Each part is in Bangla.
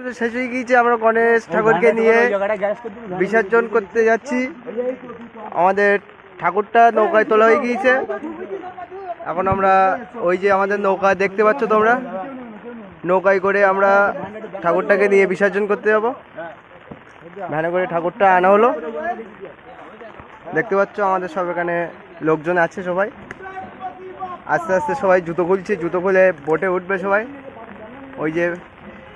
পুজো শেষ হয়ে গিয়েছে আমরা গণেশ ঠাকুরকে নিয়ে বিসর্জন করতে যাচ্ছি। আমাদের ঠাকুরটা নৌকায় তোলা হয়ে গিয়েছে। এখন আমরা ওই যে আমাদের নৌকা দেখতে পাচ্ছ তোমরা? নৌকায় করে আমরা ঠাকুরটাকে নিয়ে বিসর্জন করতে যাব। ভ্যানে করে ঠাকুরটা আনা হলো। দেখতে পাচ্ছ আমাদের সব এখানে লোকজন আছে সবাই। আস্তে আস্তে সবাই জুতো খুলছে জুতো খুলে বোটে উঠবে সবাই। ওই যে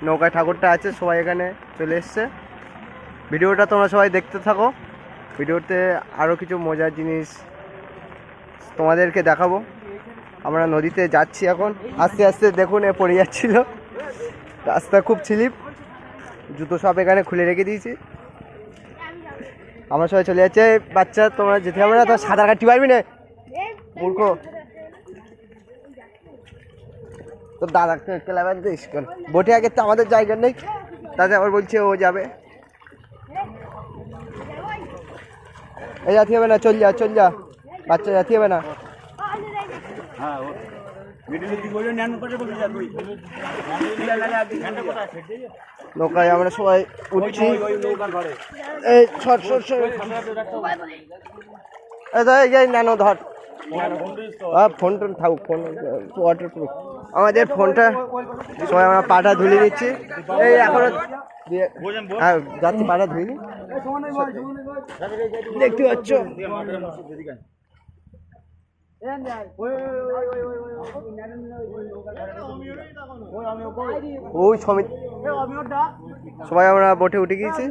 নৌকায় ঠাকুরটা আছে, সবাই এখানে চলে এসছে। ভিডিওটা তোমরা সবাই দেখতে থাকো। ভিডিওতে আরও কিছু মজার জিনিস তোমাদেরকে দেখাবো। আমরা নদীতে যাচ্ছি এখন। আস্তে আস্তে দেখুন, এ পড়ে যাচ্ছিল। রাস্তা খুব স্লিপ জুতো সব এখানে খুলে রেখে দিয়েছি। আমরা সবাই চলে যাচ্ছে। বাচ্চা, তোমরা যেতে হবে না? তো সাঁতার কাটতে পারবি না? মূর্খ। তো দাদা ক্লাবের দিস কেন বোটে আগে তো আমাদের জায়গা নেই। তাতে আবার বলছে ও যাবে। এই যাতে হবে না চল যা চল যা। বাচ্চা যাতে হবে না। নৌকায় আমরা সবাই উঠছি। এই সর সর এই ধর, এই যে নানো ধর। হ্যাঁ ফোন টোন থাকুক ফোন ওয়াটার প্রুফ আমাদের ফোনটা সবাই আমরা পাটা ধুলে নিচ্ছি এই এখনও হ্যাঁ যাচ্ছি, পাটা ধুইনি। দেখতে পাচ্ছ? সবাই আমরা বোটে উঠে গিয়েছি।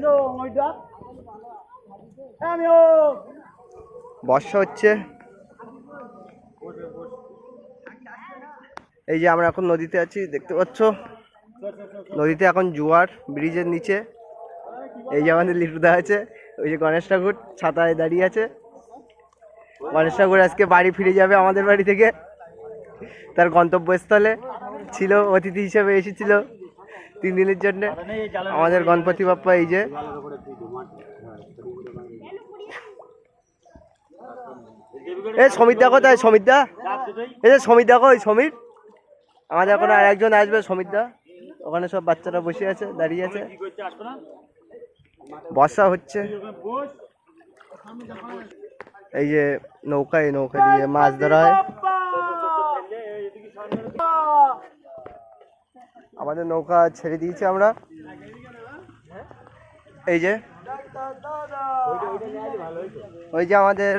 বর্ষা হচ্ছে। এই যে আমরা এখন নদীতে আছি, দেখতে পাচ্ছ? নদীতে এখন জোয়ার, ব্রিজের নিচে। এই যে আমাদের লিটুদা আছে, ওই যে গণেশ ঠাকুর ছাতায় দাঁড়িয়ে আছে। গণেশ ঠাকুর আজকে বাড়ি ফিরে যাবে আমাদের বাড়ি থেকে। তার গন্তব্যস্থলে ছিল, অতিথি হিসেবে এসেছিল তিন দিনের জন্যে। আমাদের গণপতি বাপ্পা এই যে। এ সমিতদা কোথায় সমিতদা এই যে সমীর সমিতদা কই সমীর। আমাদের এখন আর একজন আসবে, সমিতদা। ওখানে সব বাচ্চারা বসে আছে, দাঁড়িয়ে আছে। বর্ষা হচ্ছে। এই যে নৌকায়, নৌকা দিয়ে মাছ ধরা হয়। আমাদের নৌকা ছেড়ে দিয়েছি আমরা। এই যে, ওই যে আমাদের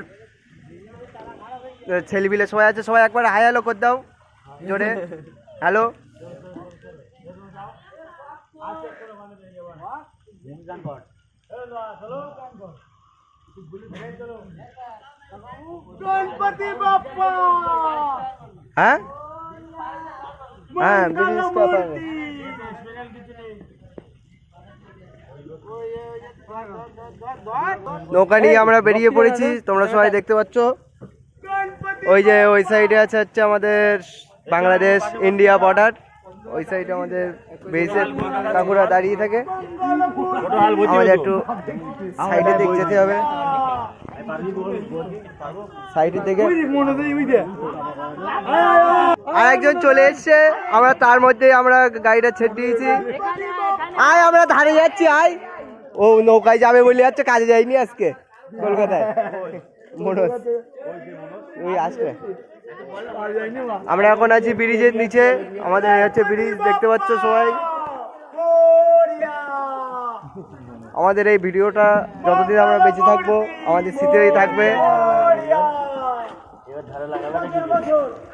ছেলেপিলে সবাই আছে, সবাই একবার হ্যালো করে দাও, জোরে। হ্যালো? গণপতি বাপ্পা! হ্যাঁ? হ্যাঁ নৌকা নিয়ে আমরা বেরিয়ে পড়েছি তোমরা সবাই দেখতে পাচ্ছ। ওই যে ওই সাইডে আছে হচ্ছে আমাদের বাংলাদেশ, ইন্ডিয়া বর্ডার ওই সাইডে আমাদের বেসের কাকুরা দাঁড়িয়ে থাকে। আমাদের একটু সাইডে দিক যেতে হবে। সাইডের আর একজন চলে এসছে। আমরা তার মধ্যে আমরা গাড়িটা ছেড়ে দিয়েছি। আয়, আমরা ধারে যাচ্ছি, আয়। ও নৌকায় যাবে বলে যাচ্ছে, কাজে যায়নি আজকে। কলকাতায়। মনে হচ্ছে ওই আসবে। আমরা এখন আছি ব্রিজের নিচে। আমাদের হচ্ছে ব্রিজ, দেখতে পাচ্ছ সবাই? আমাদের এই ভিডিওটা যতদিন আমরা বেঁচে থাকব, আমাদের স্মৃতি থাকবে।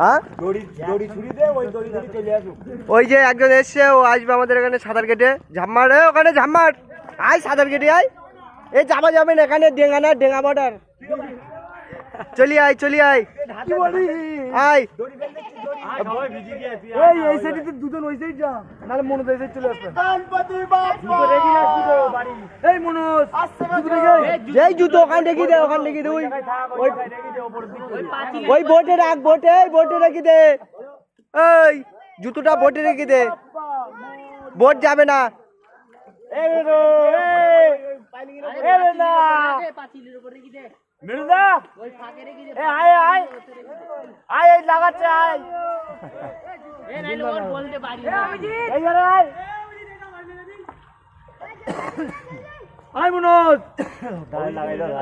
হ্যাঁ? ওই যে একজন এসছে ও আসবে আমাদের এখানে সাঁতার কেটে। ঝাম্মার ওখানে ঝাম্মার। আয় সাঁতার কেটে আয়। এ যাবা যাবেন এখানে ডেঙ্গা না ডেঙ্গা বর্ডার। চলি আয় চলি আয়। আয়। এই এই সাইডে দুজন ওই সাইড যা। নাহলে মনোজ এই সাইড চলে আসবে। এই মনোজ জুতো ওখানে রেখে দে ওখানে রেখে দে ওই ওই ওই বোটে রাখ বোটে এই বোটে রেখে দে। এই জুতোটা বোটে রেখে দে। বোট যাবে না। মির্জা এ আয় আয়। আয় এই লাগাচ্ছে আয়। আয়। আয় মনোজ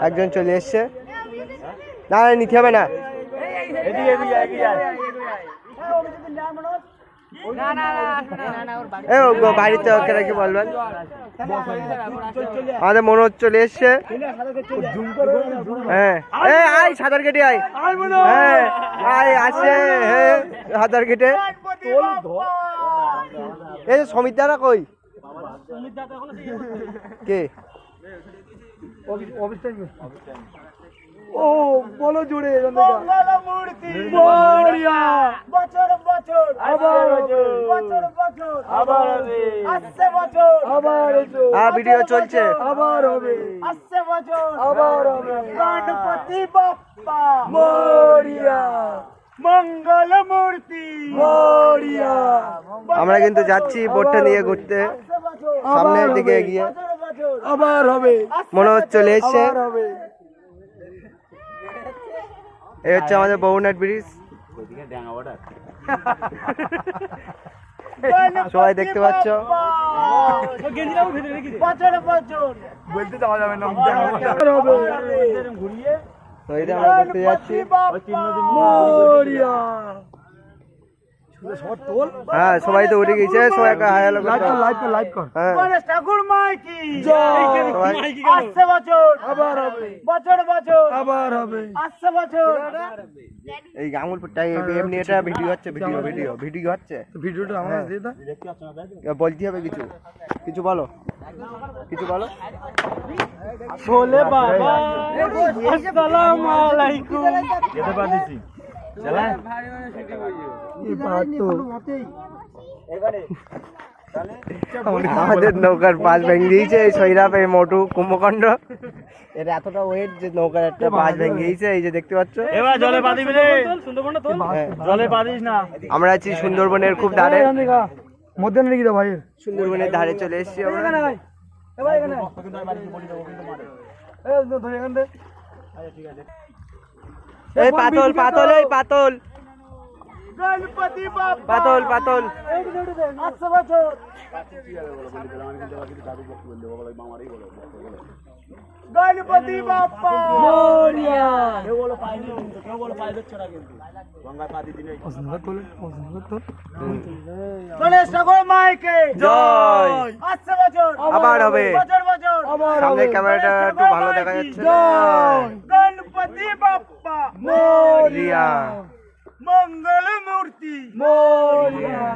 একজন চলে এসছে না না নিতে হবে না এদিকে এদিকে এগিয়ে আয় এ ও গো, বাড়িতে ওকে রেখে বলবেন। আমাদের মনোজ চলে এসছে। হ্যাঁ। এ আয় সাঁতার কেটে আয়। আয় হ্যাঁ আয় আসে হ্যাঁ সাঁতার কেটে। এই সমিত দাদা কই? কে? ও বলো জুড়ে মূর্তি বছর বছর আবার বছর বছর আবার হবে। আসছে বছর। আবার ভিডিও চলছে। আবার হবে। আসছে বছর। আবার হবে। গণপতি বাপ্পা। মরিয়া। মঙ্গল মূর্তি। মরিয়া। আমরা কিন্তু যাচ্ছি বোটটা নিয়ে ঘুরতে। সামনের দিকে এগিয়ে। আবার হবে। মনোজ চলে এসছে। এই হচ্ছে আমাদের বহুনাট ব্রিজ। সবাই দেখতে পাচ্ছ? বলতে যাওয়া যাবে না ঘুরিয়ে। তো এটা আমরা দেখতে যাচ্ছি। মরিয়া। হ্যাঁ সবাই তো উঠে গেছে সবাই একটা হাই হ্যালো করতে হবে। লাইভ কর লাইভ কর। হ্যাঁ। গণেশ ঠাকুর মাই কি জয় আসছে বছর। আবার হবে। বছর বছর। আবার হবে। আসছে বছর। এই আঙুলপুরটা এমনি এটা ভিডিও হচ্ছে ভিডিও ভিডিও ভিডিও হচ্ছে। ভিডিওটা আমার দিয়ে দাও। বলতে হবে কিছু। কিছু বলো। কিছু বলো। বলে বাবা আসসালামু আলাইকুম। যেতে পারছি আমাদের নৌকার পাশ ভেঙে দিয়েছে এই সৈরাপ এই মোটু কুম্ভকাণ্ড এর এতটা ওয়েট যে নৌকার একটা পাশ ভেঙে দিয়েছে এই যে দেখতে পাচ্ছ? এবার জলে পাদিবি রে। জলে পাদিস না। আমরা আছি সুন্দরবনের খুব ধারে। মধ্যে ভাই। সুন্দরবনের ধারে চলে এসেছি আমরা। এবার এখানে। এই ধরে এখান থেকে। এই পাতল পাতল এই পাতল। গণপতি বাপ্পা। পাতল পাতল। আসছে বছর। গণপতি বাপ্পা। মরিয়া। গণেশ ঠাকুর মাইকে। জয়। আসছে বছর। আবার হবে। বছর বছর। সামনের ক্যামেরাটা একটু ভালো দেখা যাচ্ছে গণপতি বাপ্পা। রিয়া মঙ্গল মূর্তি মরিয়া